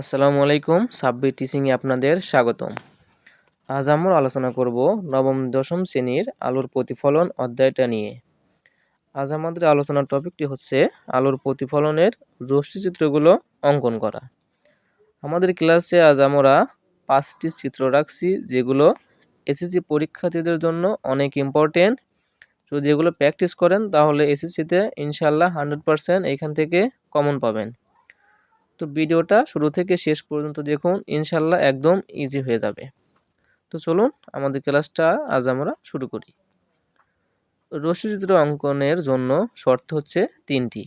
আসসালামু আলাইকুম, সাব্বির টিচিংয়ে আপনাদের স্বাগতম। আজ আমরা আলোচনা করব নবম, দশম শ্রেণির আলোর প্রতিফলন অধ্যায়টা নিয়ে। আজ আমাদের আলোচনার টপিকটি হচ্ছে আলোর প্রতিফলনের রশ্মিচিত্রগুলো অঙ্কন করা। আমাদের ক্লাসে আজ আমরা পাঁচটি চিত্র রাখছি, যেগুলো এসএসসি পরীক্ষার্থীদের জন্য অনেক ইম্পর্টেন্ট যদি এগুলো প্র্যাকটিস করেন, তাহলে এসএসসিতে ইনশাল্লাহ হান্ড্রেড পারসেন্ট এখান থেকে কমন পাবেন। তো ভিডিওটা শুরু থেকে শেষ পর্যন্ত দেখুন, ইনশাল্লাহ একদম ইজি হয়ে যাবে। তো চলুন, আমাদের ক্লাসটা আজ আমরা শুরু করি। রশ্মিচিত্র অঙ্কনের জন্য শর্ত হচ্ছে তিনটি।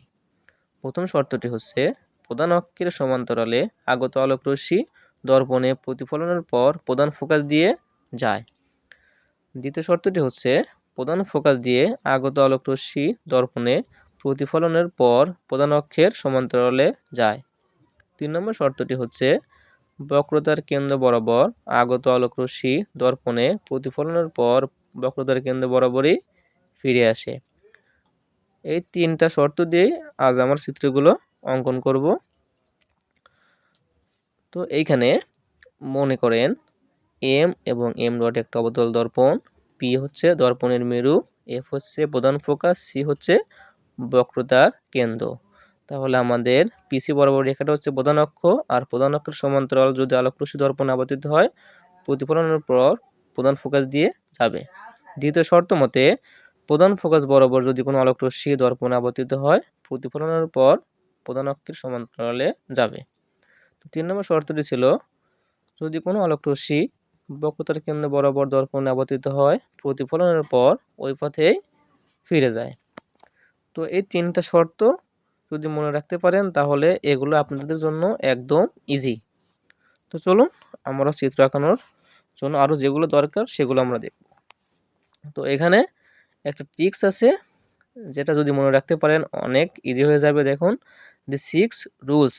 প্রথম শর্তটি হচ্ছে, প্রধান অক্ষের সমান্তরালে আগত আলোক রশ্মি দর্পণে প্রতিফলনের পর প্রধান ফোকাস দিয়ে যায়। দ্বিতীয় শর্তটি হচ্ছে, প্রধান ফোকাস দিয়ে আগত আলোক রশ্মি দর্পণে প্রতিফলনের পর প্রধান অক্ষের সমান্তরালে যায়। তিন নম্বর শর্তটি হচ্ছে, বক্রতার কেন্দ্র বরাবর আগত আলোক রশ্মি দর্পণে প্রতিফলনের পর বক্রতার কেন্দ্র বরাবরই ফিরে আসে। এই তিনটা শর্ত দিয়েই আজ আমার চিত্রগুলো অঙ্কন করব। তো এইখানে মনে করেন এম এবং এম ডট একটা অবতল দর্পণ পি হচ্ছে দর্পণের মেরু এফ হচ্ছে প্রধান ফোকাস সি হচ্ছে বক্রতার কেন্দ্র। তাহলে আমাদের পিসি বরাবর রেখাটা হচ্ছে প্রধান অক্ষ, আর প্রধান অক্ষের সমান্তরাল যদি আলোকরশ্মি দর্পণ আবর্তিত হয়, প্রতিফলনের পর প্রধান ফোকাস দিয়ে যাবে। দ্বিতীয় শর্ত মতে, প্রধান ফোকাস বরাবর যদি কোনো আলোকরশ্মি দর্পণে আবর্তিত হয়, প্রতিফলনের পর প্রধান অক্ষের সমান্তরালে যাবে। তো তিন নম্বর শর্তটি ছিল, যদি কোনো আলোকরশ্মি বক্রতার কেন্দ্র বরাবর দর্পণে আবর্তিত হয়, প্রতিফলনের পর ওই পথেই ফিরে যায়। তো এই তিনটা শর্ত যদি মনে রাখতে পারেন, তাহলে এগুলো আপনাদের জন্য একদম ইজি তো চলুন, আমরা চিত্র আঁকানোর জন্য আরও যেগুলো দরকার, সেগুলো আমরা দেখব। তো এখানে একটা ট্রিক্স আছে, যেটা যদি মনে রাখতে পারেন, অনেক ইজি হয়ে যাবে। দেখুন দি সিক্স রুলস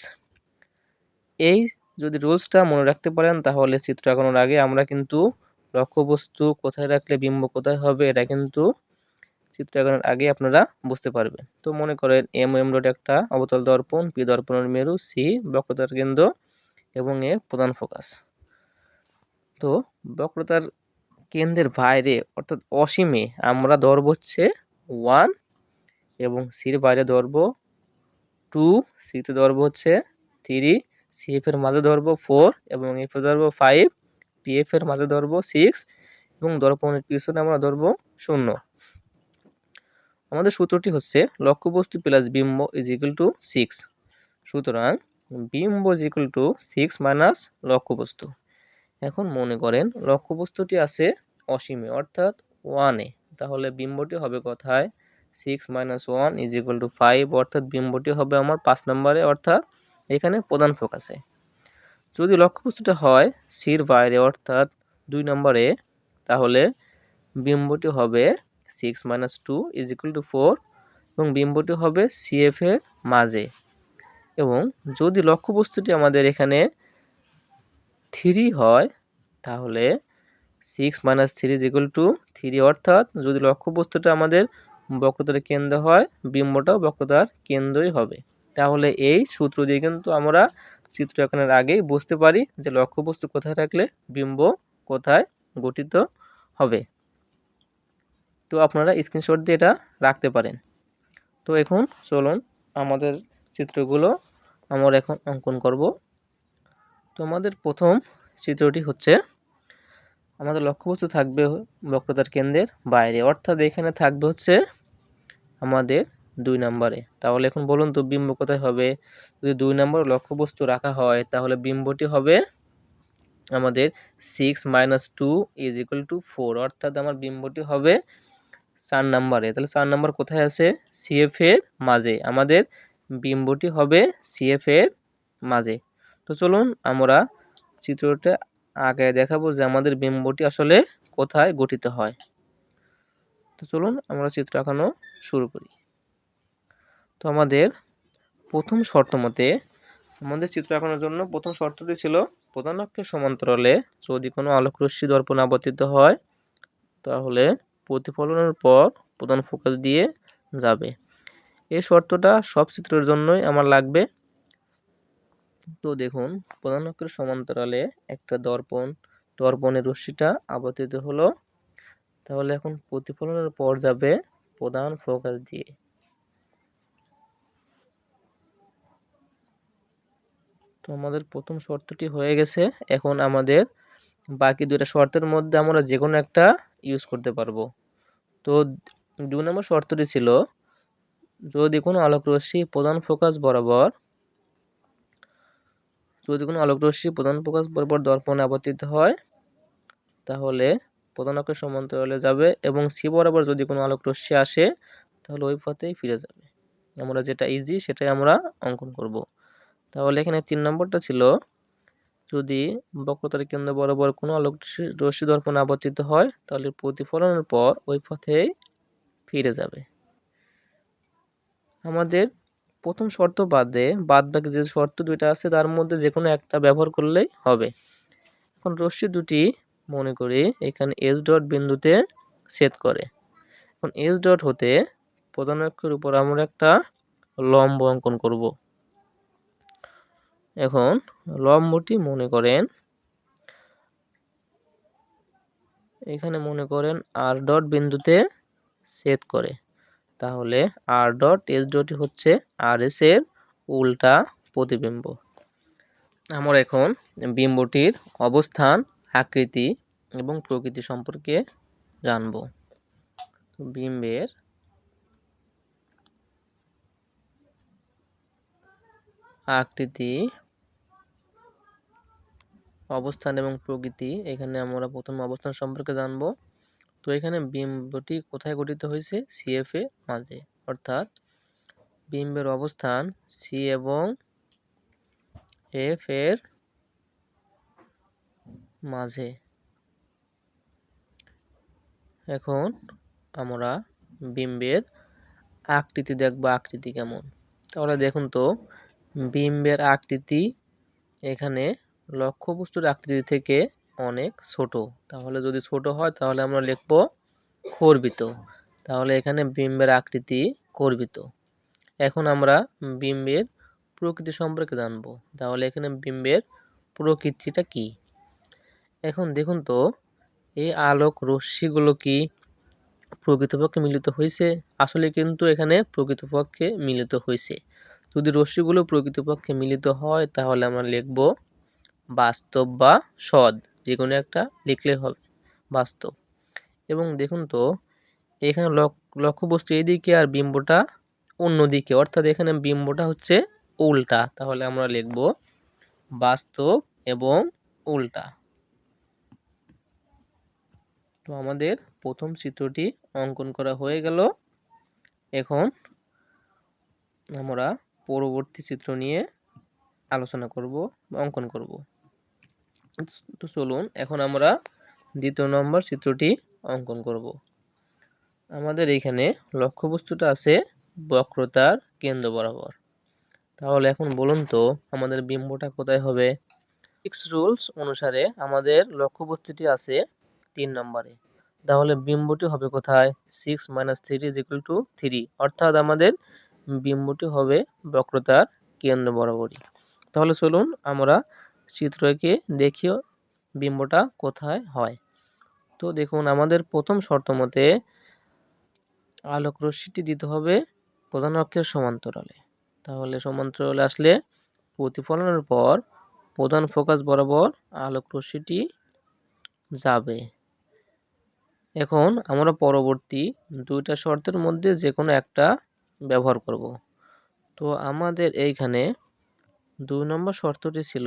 এই যদি রুলসটা মনে রাখতে পারেন, তাহলে চিত্র আঁকানোর আগে আমরা কিন্তু লক্ষ্যবস্তু কোথায় রাখলে বিম্ব কোথায় হবে, এটা কিন্তু চিত্র আঁকানোর আগে আপনারা বুঝতে পারবেন। তো মনে করেন এম এম ডট একটা অবতল দর্পণ, পি দর্পণের মেরু, সি বক্রতার কেন্দ্র এবং এ প্রধান ফোকাস। তো বক্রতার কেন্দ্রের বাইরে, অর্থাৎ অসীমে আমরা ধরব হচ্ছে ওয়ান এবং সির বাইরে ধরব টু, সিতে ধরব হচ্ছে থ্রি সিএফের মাঝে ধরব ফোর এবং এফে ধরব ফাইভ পিএফের মাঝে ধরব সিক্স এবং দর্পণের পিছনে আমরা ধরব শূন্য। আমাদের সূত্রটি হচ্ছে লক্ষ্যবস্তু প্লাস বিম্ব ইজ ইকুয়াল টু সিক্স সুতরাং বিম্ব is equal to six minus লক্ষ্যবস্তু। এখন মনে করেন লক্ষ্যবস্তুটি আছে অসীমে, অর্থাৎ ওয়ানে তাহলে বিম্বটি হবে কোথায়? Six minus one is equal to five অর্থাৎ বিম্বটি হবে আমার পাঁচ নম্বরে, অর্থাৎ এখানে প্রধান ফোকাসে যদি লক্ষ্যবস্তুটা হয় সির বাইরে, অর্থাৎ দুই নম্বরে, তাহলে বিম্বটি হবে six minus two is equal to four এবং বিম্বটি হবে সিএফ এর মাঝে। এবং যদি লক্ষ্যবস্তুটি আমাদের এখানে থ্রি হয়, তাহলে six minus three is equal to three অর্থাৎ যদি লক্ষ্যবস্তুটা আমাদের বক্রতার কেন্দ্র হয়, বিম্বটাও বক্রতার কেন্দ্রই হবে। তাহলে এই সূত্র দিয়ে কিন্তু আমরা চিত্র আগেই বুঝতে পারি যে লক্ষ্যবস্তু কোথায় থাকলে বিম্ব কোথায় গঠিত হবে। তো আপনারা স্ক্রিনশট দিয়ে এটা রাখতে পারেন। তো এখন চলুন আমাদের চিত্রগুলো আমরা এখন অঙ্কন করব। তো আমাদের প্রথম চিত্রটি হচ্ছে, আমাদের লক্ষ্যবস্তু থাকবে বক্রতার কেন্দ্রের বাইরে। অর্থাৎ এখানে থাকবে হচ্ছে আমাদের দুই নম্বরে। তাহলে এখন বলুন তো বিম্ব কোথায় হবে? যদি দুই নম্বর লক্ষ্যবস্তু রাখা হয়, তাহলে বিম্বটি হবে আমাদের six minus two is equal to four অর্থাৎ আমার বিম্বটি হবে চার নাম্বারে। তাহলে চার নাম্বার কোথায় আছে? সিএফ এর মাঝে। আমাদের বিম্বটি হবে সিএফ এর মাঝে। তো চলুন আমরা চিত্রটা আগে দেখাবো যে আমাদের বিম্বটি আসলে কোথায় গঠিত হয়। তো চলুন আমরা চিত্র আঁকানো শুরু করি। তো আমাদের প্রথম শর্ত মতে আমাদের চিত্র আঁকানোর জন্য প্রথম শর্তটি ছিল প্রধান অক্ষের সমান্তরালে যদি কোনো আলোকরশ্মি দর্পণ আবর্তিত হয়, তাহলে প্রতিফলনের পর প্রধান ফোকাস দিয়ে যাবে। এই শর্তটা সব চিত্রের জন্যই আমার লাগবে। তো দেখুন, প্রধান অক্ষের সমান্তরালে একটা দর্পণ, দর্পণের রশ্মিটা আবর্তিত হলো। তাহলে এখন প্রতিফলনের পর যাবে প্রধান ফোকাস দিয়ে। তো আমাদের প্রথম শর্তটি হয়ে গেছে। এখন আমাদের বাকি দুটা শর্তের মধ্যে আমরা যে কোনো একটা ইউজ করতে পারব। তো দুই নম্বর শর্তটি ছিল, যদি কোনো আলোক রশ্মি প্রধান ফোকাস বরাবর, যদি কোনো আলোক রশ্মি প্রধান ফোকাস বরাবর দর্পণে আবর্তিত হয়, তাহলে প্রধান অক্ষের সমান্তরালে যাবে এবং সি বরাবর যদি কোনো আলোক রশ্মি আসে, তাহলে ওই পথেই ফিরে যাবে। আমরা যেটা ইজি সেটাই আমরা অঙ্কন করব। তাহলে এখানে তিন নম্বরটা ছিল যদি বক্রতার কেন্দ্র বরাবর কোনো আলোক রশ্মি দর্পণ আবর্তিত হয়, তাহলে প্রতিফলনের পর ওই পথেই ফিরে যাবে। আমাদের প্রথম শর্ত বাদে বাদ বাকি যে শর্ত দুইটা আছে, তার মধ্যে যে কোনো একটা ব্যবহার করলেই হবে। এখন রশ্মি দুটি, মনে করি, এখানে এস ডট বিন্দুতে ছেদ করে। এখন এস ডট হতে প্রধান অক্ষের উপর আমরা একটা লম্ব অঙ্কন করব। এখন লম্বটি মনে করেন, এখানে মনে করেন আর ডট বিন্দুতে ছেদ করে। তাহলে আর ডট এস ডটই হচ্ছে আর এস এর উল্টা প্রতিবিম্ব। আমরা এখন বিম্বটির অবস্থান, আকৃতি এবং প্রকৃতি সম্পর্কে জানব। বিম্বের আকৃতি অবস্থান এবং প্রকৃতি। এখানে আমরা প্রথম অবস্থান সম্পর্কে জানব। তো এখানে বিম্বটি কোথায় গঠিত হয়েছে? সিএফ এ মাঝে। অর্থাৎ বিম্বের অবস্থান সি এবং এফ এর মাঝে। এখন আমরা বিম্বের আকৃতি দেখব। আকৃতি কেমন? তাহলে দেখুন তো, বিম্বের আকৃতি এখানে লক্ষ্যবস্তুর আকৃতি থেকে অনেক ছোট। তাহলে যদি ছোট হয়, তাহলে আমরা লিখব কর্বিত তাহলে এখানে বিম্বের আকৃতি কর্বিত এখন আমরা বিম্বের প্রকৃতি সম্পর্কে জানব। তাহলে এখানে বিম্বের প্রকৃতিটা কি? এখন দেখুন তো, এই আলোক রশ্মিগুলো কি প্রকৃতপক্ষে মিলিত হয়েছে? আসলে কিন্তু এখানে প্রকৃতপক্ষে মিলিত হয়েছে। যদি রশ্মিগুলো প্রকৃতপক্ষে মিলিত হয়, তাহলে আমরা লিখব বাস্তব বা সদ যে কোনো একটা লিখলে হবে, বাস্তব। এবং দেখুন তো, এখানে লক্ষ্যবস্তু এইদিকে আর বিম্বটা অন্যদিকে, অর্থাৎ এখানে বিম্বটা হচ্ছে উল্টা। তাহলে আমরা লিখব বাস্তব এবং উল্টা। তো আমাদের প্রথম চিত্রটি অঙ্কন করা হয়ে গেল। এখন আমরা পরবর্তী চিত্র নিয়ে আলোচনা করব অঙ্কন করব। তো চলুন, এখন আমরা দ্বিতীয় নম্বর চিত্রটি অঙ্কন করব। আমাদের এখানে লক্ষ্যবস্তুটা আছে বক্রতার কেন্দ্র বরাবর। তাহলে এখন বলুন তো, আমাদের বিম্বটা কোথায় হবে? সিক্স রুলস অনুসারে আমাদের লক্ষ্যবস্তুটি আছে তিন নম্বরে। তাহলে বিম্বটি হবে কোথায়? Six minus three is equal to three অর্থাৎ আমাদের বিম্বটি হবে বক্রতার কেন্দ্র বরাবরই। তাহলে চলুন আমরা চিত্রকে দেখিও বিম্বটা কোথায় হয়। তো দেখুন, আমাদের প্রথম শর্ত মতে আলোক রশ্মিটি দিতে হবে প্রধান অক্ষের সমান্তরালে। তাহলে সমান্তরালে আসলে প্রতিফলনের পর প্রধান ফোকাস বরাবর আলোক রশ্মিটি যাবে। এখন আমরা পরবর্তী দুইটা শর্তের মধ্যে যে কোনো একটা ব্যবহার করব। তো আমাদের এইখানে দুই নম্বর শর্তটি ছিল,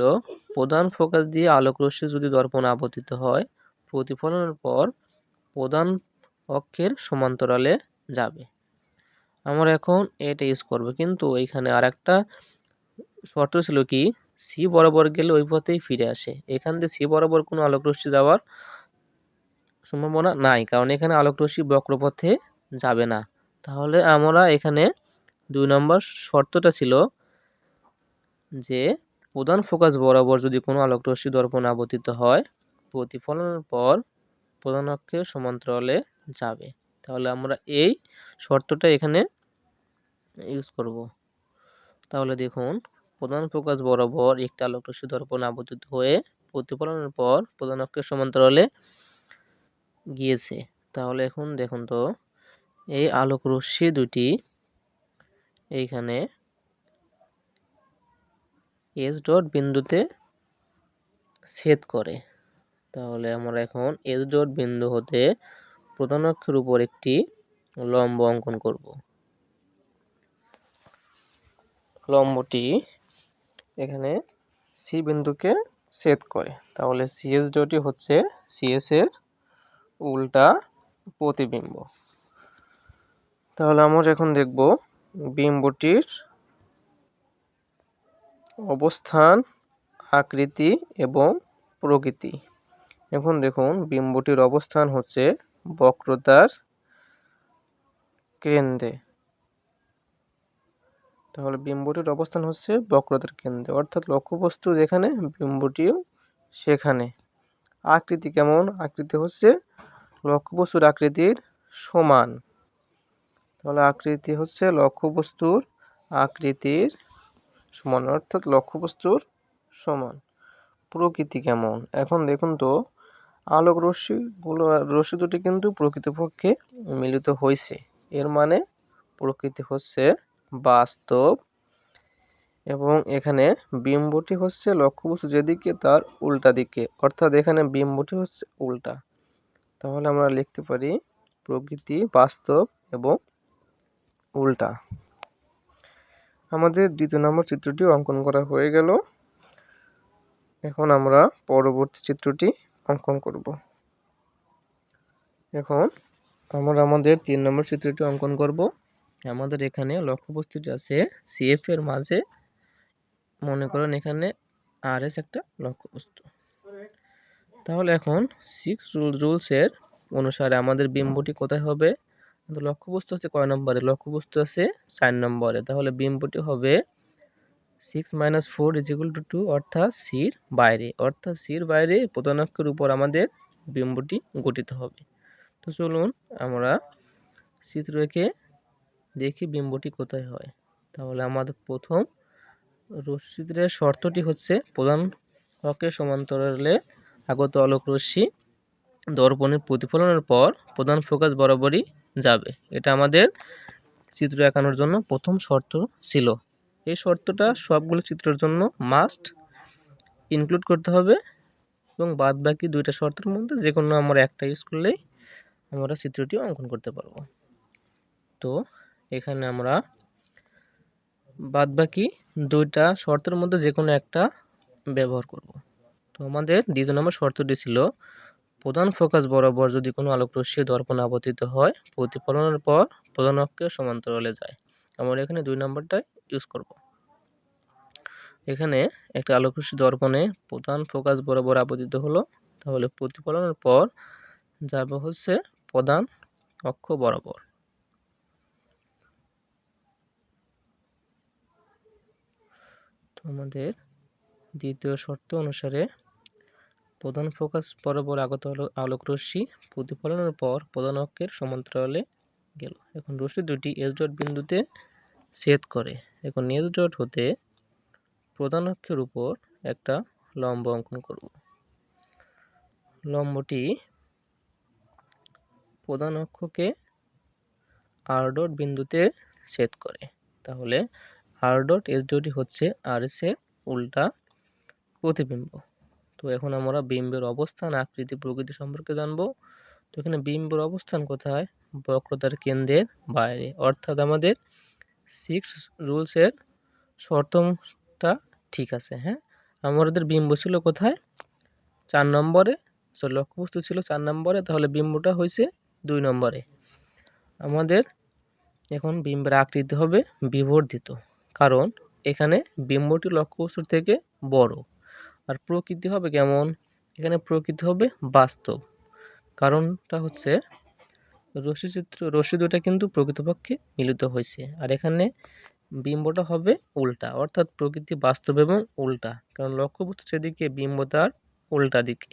প্রধান ফোকাস দিয়ে আলোক রশ্মি যদি দর্পণ আপতিত হয়, প্রতিফলনের পর প্রধান অক্ষের সমান্তরালে যাবে। আমরা এখন এটা ইউজ করব। কিন্তু এইখানে আর একটা শর্ত ছিল কি সি বরাবর গেলে ওই পথেই ফিরে আসে। এখান দিয়ে সি বরাবর কোনো আলোক রশ্মি যাওয়ার সম্ভাবনা নাই, কারণ এখানে আলোক রশ্মি বক্রপথে যাবে না। তাহলে আমরা এখানে দুই নম্বর শর্তটা ছিল যে প্রধান ফোকাস বরাবর যদি কোনো আলোক রশ্মি দর্পণ আবর্তিত হয়, প্রতিফলনের পর প্রধান অক্ষের সমান্তরালে যাবে। তাহলে আমরা এই শর্তটা এখানে ইউজ করব। তাহলে দেখুন, প্রধান ফোকাস বরাবর একটি আলোক রশ্মি দর্পণ আবর্তিত হয়ে প্রতিফলনের পর প্রধান অক্ষের সমান্তরালে গিয়েছে। তাহলে এখন দেখুন তো, এই আলোক রশ্মি দুটি এইখানে এস ডট বিন্দুতে ছেদ করে। তাহলে আমরা এখন এস ডট বিন্দু হতে প্রধান অক্ষের উপর একটি লম্ব অঙ্কন করব। লম্বটি এখানে সি বিন্দুকে ছেদ করে। তাহলে সিএস ডটি হচ্ছে সিএস এর উল্টা প্রতিবিম্ব। তাহলে আমরা এখন দেখব বিম্বটির অবস্থান, আকৃতি এবং প্রকৃতি। এখন দেখুন, বিম্বটির অবস্থান হচ্ছে বক্রতার কেন্দ্রে। তাহলে বিম্বটির অবস্থান হচ্ছে বক্রতার কেন্দ্রে। অর্থাৎ লক্ষ্যবস্তু যেখানে, বিম্বটিও সেখানে। আকৃতি কেমন? আকৃতি হচ্ছে লক্ষ্যবস্তুর আকৃতির সমান। তাহলে আকৃতি হচ্ছে লক্ষ্যবস্তুর আকৃতির সমান অর্থাৎ লক্ষ্যবস্তুর সমান। প্রকৃতি কেমন? এখন দেখুন তো, আলোক রশ্মিগুলো রশ্মি দুটি কিন্তু প্রকৃতপক্ষে মিলিত হয়েছে এর মানে প্রকৃতি হচ্ছে বাস্তব এবং এখানে বিম্বটি হচ্ছে লক্ষ্যবস্তু যেদিকে তার উল্টা দিকে। অর্থাৎ এখানে বিম্বটি হচ্ছে উল্টা। তাহলে আমরা লিখতে পারি প্রকৃতি বাস্তব এবং উল্টা। আমাদের দ্বিতীয় নম্বর চিত্রটি অঙ্কন করা হয়ে গেল। এখন আমরা পরবর্তী চিত্রটি অঙ্কন করব। এখন আমরা আমাদের তিন নম্বর চিত্রটি অঙ্কন করব। আমাদের এখানে লক্ষ্যবস্তুটি আছে সিএফ এর মাঝে। মনে করেন এখানে আর এস একটা লক্ষ্যবস্তু। তাহলে এখন সিক্স রুলসের অনুসারে আমাদের বিম্বটি কোথায় হবে? লক্ষ্যবস্তু আছে কয় নম্বরে? লক্ষ্যবস্তু আছে চার নম্বরে। তাহলে বিম্বটি হবে six minus four is equal to two অর্থাৎ সির বাইরে। অর্থাৎ সির বাইরে প্রধানাক্ষের উপর আমাদের বিম্বটি গঠিত হবে। তো চলুন আমরা চিত্র এঁকে দেখি বিম্বটি কোথায় হয়। তাহলে আমাদের প্রথম রশ্মিদের শর্তটি হচ্ছে প্রধান অক্ষের সমান্তরালে আগত আলোক রশ্মি দর্পণের প্রতিফলনের পর প্রধান ফোকাস বরাবরই যাবে। এটা আমাদের চিত্র আঁকানোর জন্য প্রথম শর্ত ছিল। এই শর্তটা সবগুলো চিত্রের জন্য মাস্ট ইনক্লুড করতে হবে এবং বাদ বাকি দুইটা শর্তের মধ্যে যে কোনো আমরা একটা ইউজ করলেই আমরা চিত্রটি অঙ্কন করতে পারব। তো এখানে আমরা বাদ বাকি দুইটা শর্তের মধ্যে যে কোনো একটা ব্যবহার করব। তো আমাদের দ্বিতীয় নম্বর শর্তটি ছিল প্রধান ফোকাস বরাবর যদি কোনো আলোক রশ্মি দর্পণ আবর্তিত হয়, প্রতিফলনের পর প্রধান অক্ষের সমান্তরালে যায়। আমরা এখানে দুই নম্বরটাই ইউজ করব। এখানে একটা আলোক রশ্মি দর্পণে প্রধান ফোকাস বরাবর আবর্তিত হলো, তাহলে প্রতিফলনের পর যাবে হচ্ছে প্রধান অক্ষ বরাবর। আমাদের দ্বিতীয় শর্ত অনুসারে প্রধান ফোকাস বরাবর আগত আলোক রশ্মি। প্রতিফলনের পর প্রধান অক্ষের সমান্তরালে গেল। এখন রশ্মি দুটি এস ডট বিন্দুতে ছেদ করে। এখন এস ডট হতে প্রধান অক্ষের উপর একটা লম্ব অঙ্কন করব। লম্বটি প্রধান অক্ষকে আর ডট বিন্দুতে ছেদ করে। তাহলে আর ডট এস ডটই হচ্ছে আর এস এর উল্টা প্রতিবিম্ব। তো এখন আমরা বিম্বের অবস্থান, আকৃতি প্রকৃতি সম্পর্কে জানব। তো এখানে বিম্বের অবস্থান কোথায়? বক্রতার কেন্দ্রের বাইরে। অর্থাৎ আমাদের সিক্স রুলসের শর্তটা ঠিক আছে হ্যাঁ? আমাদের বিম্ব ছিল কোথায়? চার নম্বরে। সো লক্ষ্যবস্তু ছিল চার নম্বরে, তাহলে বিম্বটা হয়েছে দুই নম্বরে। আমাদের এখন বিম্বের আকৃতি হবে বিবর্ধিত, কারণ এখানে বিম্বটি লক্ষ্যবস্তুর থেকে বড়। আর প্রকৃতি হবে কেমন? এখানে প্রকৃতি হবে বাস্তব। কারণটা হচ্ছে রশ্মিচিত্র রশ্মি দুটা কিন্তু প্রকৃতপক্ষে মিলিত হয়েছে। আর এখানে বিম্বটা হবে উল্টা, অর্থাৎ প্রকৃতি বাস্তব এবং উল্টা। কারণ লক্ষ্যবস্তু সেদিকে বিম্ব তার উল্টা দিকে।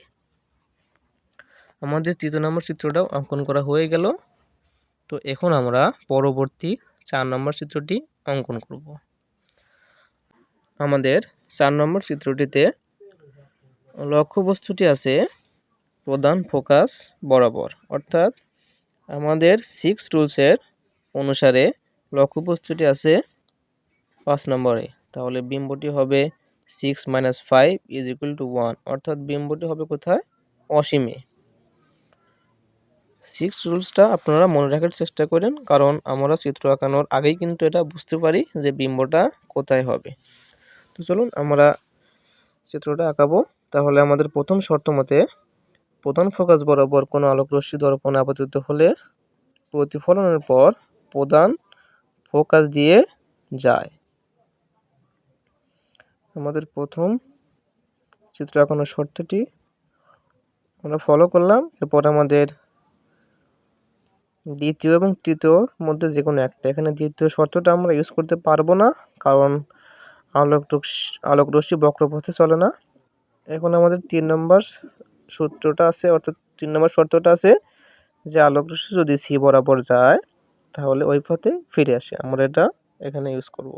আমাদের তৃতীয় নম্বর চিত্রটাও অঙ্কন করা হয়ে গেল। তো এখন আমরা পরবর্তী চার নম্বর চিত্রটি অঙ্কন করব। আমাদের চার নম্বর চিত্রটিতে লক্ষ্যবস্তুটি আছে প্রধান ফোকাস বরাবর। অর্থাৎ আমাদের সিক্স রুলসের অনুসারে লক্ষ্যবস্তুটি আছে পাঁচ নম্বরে। তাহলে বিম্বটি হবে six minus five is equal to one অর্থাৎ বিম্বটি হবে কোথায়? অসীমে। সিক্স রুলসটা আপনারা মনে রাখার চেষ্টা করেন, কারণ আমরা চিত্র আঁকানোর আগেই কিন্তু এটা বুঝতে পারি যে বিম্বটা কোথায় হবে। তো চলুন আমরা চিত্রটা আঁকাবো। তাহলে আমাদের প্রথম শর্ত মতে প্রধান ফোকাস বরাবর কোনো আলোক রশ্মি দর্পণে আপতিত হলে প্রতিফলনের পর প্রধান ফোকাস দিয়ে যায়। আমাদের প্রথম চিত্র আঁকানোর শর্তটি আমরা ফলো করলাম। এরপর আমাদের দ্বিতীয় এবং তৃতীয়র মধ্যে যে কোনো একটা। এখানে দ্বিতীয় শর্তটা আমরা ইউজ করতে পারব না, কারণ আলোক আলোক রশ্মি বক্রপথে চলে না। এখন আমাদের তিন নম্বর সূত্রটা আছে, অর্থাৎ তিন নম্বর শর্তটা আছে যে আলোক রশ্মি যদি সি বরাবর যায়, তাহলে ওই পথে ফিরে আসে। আমরা এটা এখানে ইউজ করব।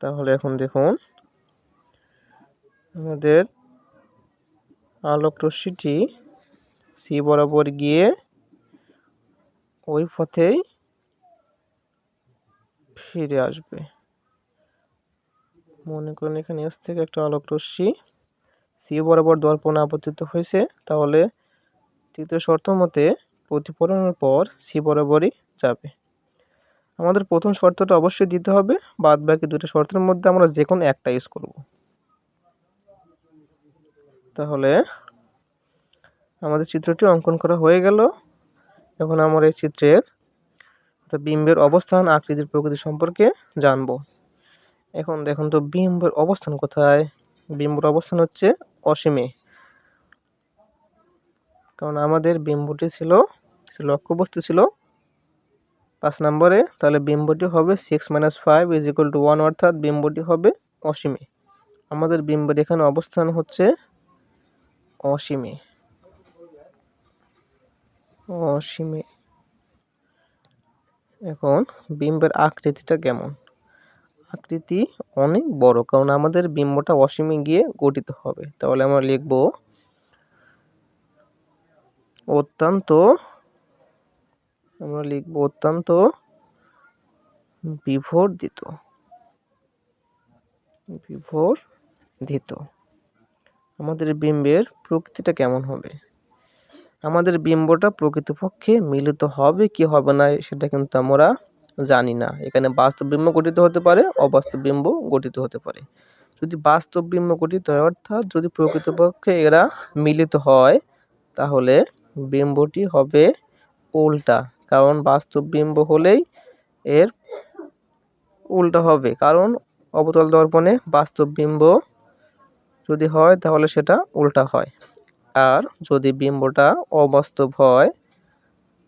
তাহলে এখন দেখুন, আমাদের আলোক রশ্মিটি সি বরাবর গিয়ে ওই পথেই ফিরে আসবে। মনে করেন এখানে এস থেকে একটা আলোক রশ্মি সি বরাবর দর্পণে আপতিত হয়েছে, তাহলে তৃতীয় শর্ত মতে প্রতিফলনের পর সি বরাবরই যাবে। আমাদের প্রথম শর্তটা অবশ্যই দিতে হবে বাদ বাকি দুটো শর্তের মধ্যে আমরা যে কোনো একটা ইউজ করব। তাহলে আমাদের চিত্রটি অঙ্কন করা হয়ে গেল। এখন আমরা এই চিত্রের বিম্বের অবস্থান, আকৃতির প্রকৃতি সম্পর্কে জানব। এখন দেখুন তো বিম্বের অবস্থান কোথায়? বিম্বর অবস্থান হচ্ছে অসীমে। কারণ আমাদের বিম্বটি ছিল লক্ষ্যবস্তু ছিল পাঁচ নম্বরে, তাহলে বিম্বটি হবে six minus five is equal to one অর্থাৎ বিম্বটি হবে অসীমে। আমাদের বিম্বের এখানে অবস্থান হচ্ছে অসীমে। অসীমে। এখন বিম্বের আকৃতিটা কেমন? আকৃতি অনেক বড়, কারণ আমাদের বিম্বটা অসীমে গিয়ে গঠিত হবে। তাহলে আমরা লিখব অত্যন্ত, আমরা লিখব অত্যন্ত বিবর্ধিত বিবর্ধিত আমাদের বিম্বের প্রকৃতিটা কেমন হবে? আমাদের বিম্বটা প্রকৃতপক্ষে মিলিত হবে কি হবে না, সেটা কিন্তু আমরা জানি না। এখানে বাস্তব বিম্ব গঠিত হতে পারে, অবাস্তব বিম্ব গঠিত হতে পারে। যদি বাস্তব বিম্ব গঠিত হয়, অর্থাৎ যদি প্রকৃতপক্ষে এরা মিলিত হয়, তাহলে বিম্বটি হবে উল্টা। কারণ বাস্তব বিম্ব হলেই এর উল্টা হবে। কারণ অবতল দর্পণে বাস্তব বিম্ব যদি হয়, তাহলে সেটা উল্টা হয়। আর যদি বিম্বটা অবাস্তব হয়,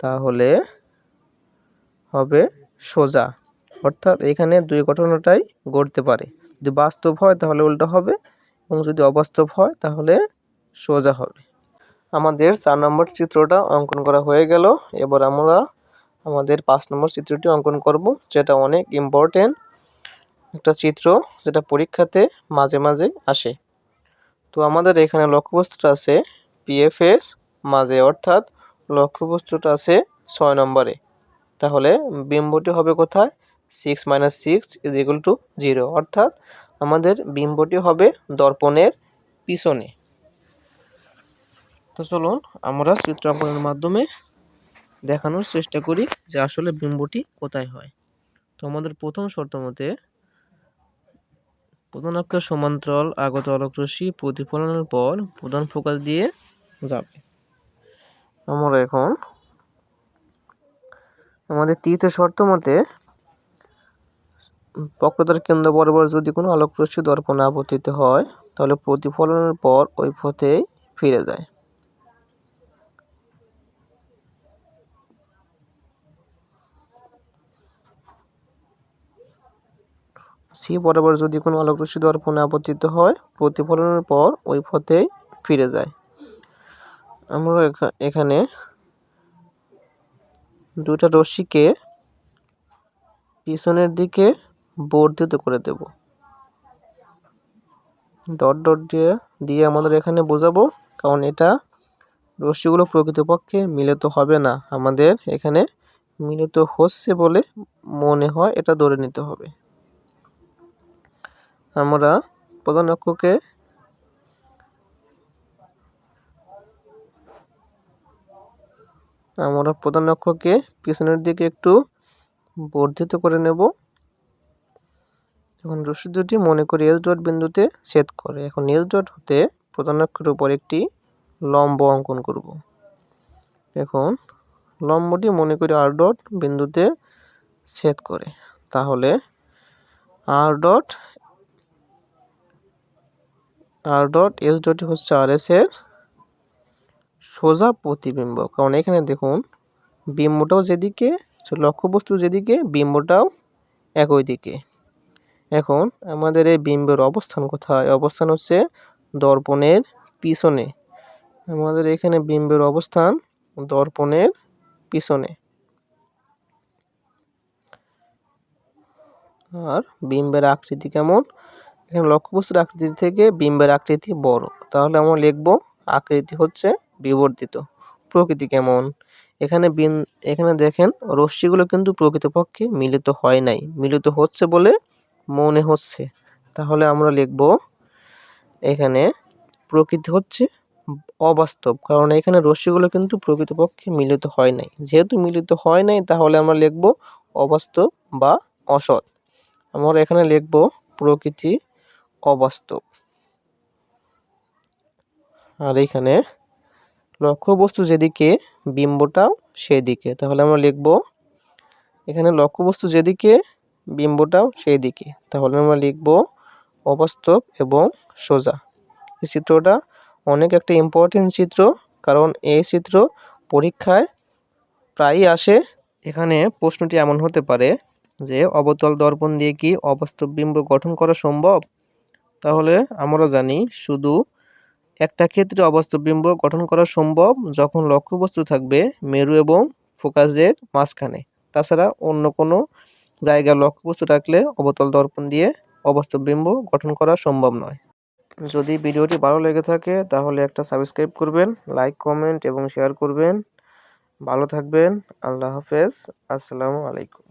তাহলে হবে সোজা। অর্থাৎ এখানে দুই ঘটনাটাই ঘটতে পারে। যদি বাস্তব হয়, তাহলে উল্টো হবে এবং যদি অবাস্তব হয়, তাহলে সোজা হবে। আমাদের চার নম্বর চিত্রটা অঙ্কন করা হয়ে গেল। এবার আমরা আমাদের পাঁচ নম্বর চিত্রটি অঙ্কন করব, যেটা অনেক ইম্পর্টেন্ট একটা চিত্র যেটা পরীক্ষাতে মাঝে মাঝে আসে। তো আমাদের এখানে লক্ষ্যবস্তুটা আছে পিএফ এর মাঝে, অর্থাৎ লক্ষ্যবস্তুটা আছে ছয় নম্বরে। তাহলে বিম্বটি হবে কোথায়? Six minus six is equal to zero অর্থাৎ আমাদের বিম্বটি হবে দর্পণের পিছনে। তো চলুন আমরা চিত্র অঙ্কনের মাধ্যমে দেখানোর চেষ্টা করি যে আসলে বিম্বটি কোথায় হয়। তো আমাদের প্রথম শর্ত মতে প্রধান অক্ষের সমান্তরাল আগত আলোক রশ্মি প্রতিফলনের পর প্রধান ফোকাস দিয়ে যাবে। আমরা এখন আমাদের তৃতীয় শর্ত মতে বক্রতার কেন্দ্র বরাবর যদি কোনো আলোক রশ্মি দর্পণে আপতিত হয়, তাহলে প্রতিফলনের পর ওই পথেই ফিরে যায়। সি বরাবর যদি কোনো আলোক রশ্মি দর্পণে আপতিত হয়, প্রতিফলনের পর ওই পথেই ফিরে যায়। আমরা এখানে দুটা রশ্মিকে পিছনের দিকে বর্ধিত করে দেব। ডট ডট দিয়ে দিয়ে আমাদের এখানে বোঝাবো, কারণ এটা রশ্মিগুলো প্রকৃতপক্ষে মিলিত হবে না। আমাদের এখানে মিলিত হচ্ছে বলে মনে হয়, এটা ধরে নিতে হবে। আমরা প্রধান অক্ষকে আমরা প্রধান অক্ষকে পিছনের দিকে একটু বর্ধিত করে নেব। এখন রশ্মি দুটি মনে করি এস ডট বিন্দুতে ছেদ করে। এখন এস ডট হতে প্রধান অক্ষের উপর একটি লম্ব অঙ্কন করব। এখন লম্বটি মনে করি আর ডট বিন্দুতে ছেদ করে। তাহলে R dot R dot S dot হচ্ছে আর এস এর সোজা প্রতিবিম্ব। কারণ এখানে দেখুন, বিম্বটাও যেদিকে লক্ষ্যবস্তু যেদিকে, বিম্বটাও একই দিকে। এখন আমাদের এই বিম্বের অবস্থান কোথায়? অবস্থান হচ্ছে দর্পণের পিছনে। আমাদের এখানে বিম্বের অবস্থান দর্পণের পিছনে। আর বিম্বের আকৃতি কেমন? এখানে লক্ষ্যবস্তুর আকৃতি থেকে বিম্বের আকৃতি বড়। তাহলে আমরা লিখব, আকৃতি হচ্ছে বিবর্তিত। প্রকৃতি কেমন? এখানে বিন, এখানে দেখেন, রশ্মিগুলো কিন্তু প্রকৃতপক্ষে মিলিত হয় নাই। মিলিত হচ্ছে বলে মনে হচ্ছে। তাহলে আমরা লিখব, এখানে প্রকৃতি হচ্ছে অবাস্তব, কারণ এখানে রশ্মিগুলো কিন্তু প্রকৃতপক্ষে মিলিত হয় নাই। যেহেতু মিলিত হয় নাই, তাহলে আমরা লিখব অবাস্তব বা অসৎ। আমরা এখানে লিখব প্রকৃতি অবাস্তব। আর এখানে লক্ষ্যবস্তু যেদিকে, বিম্বটাও সেদিকে। তাহলে আমরা লিখব, এখানে লক্ষ্যবস্তু যেদিকে, বিম্বটাও সেই দিকে তাহলে আমরা লিখব অবাস্তব এবং সোজা। এই চিত্রটা অনেক একটা ইম্পর্টেন্ট চিত্র, কারণ এই চিত্র পরীক্ষায় প্রায়ই আসে। এখানে প্রশ্নটি এমন হতে পারে যে, অবতল দর্পণ দিয়ে কি অবাস্তব বিম্ব গঠন করা সম্ভব? তাহলে আমরা জানি শুধু একটা ক্ষেত্রে অবাস্তব বিম্ব গঠন করা সম্ভব যখন লক্ষ্যবস্তু থাকবে মেরু এবং ফোকাসের মাঝখানে। তাছাড়া অন্য কোনো জায়গায় লক্ষ্যবস্তু রাখলে অবতল দর্পণ দিয়ে অবাস্তব বিম্ব গঠন করা সম্ভব নয়। যদি ভিডিওটি ভালো লেগে থাকে তাহলে একটা সাবস্ক্রাইব করবেন, লাইক, কমেন্ট এবং শেয়ার করবেন। ভালো থাকবেন, আল্লাহ হাফেজ, আসসালামু আলাইকুম।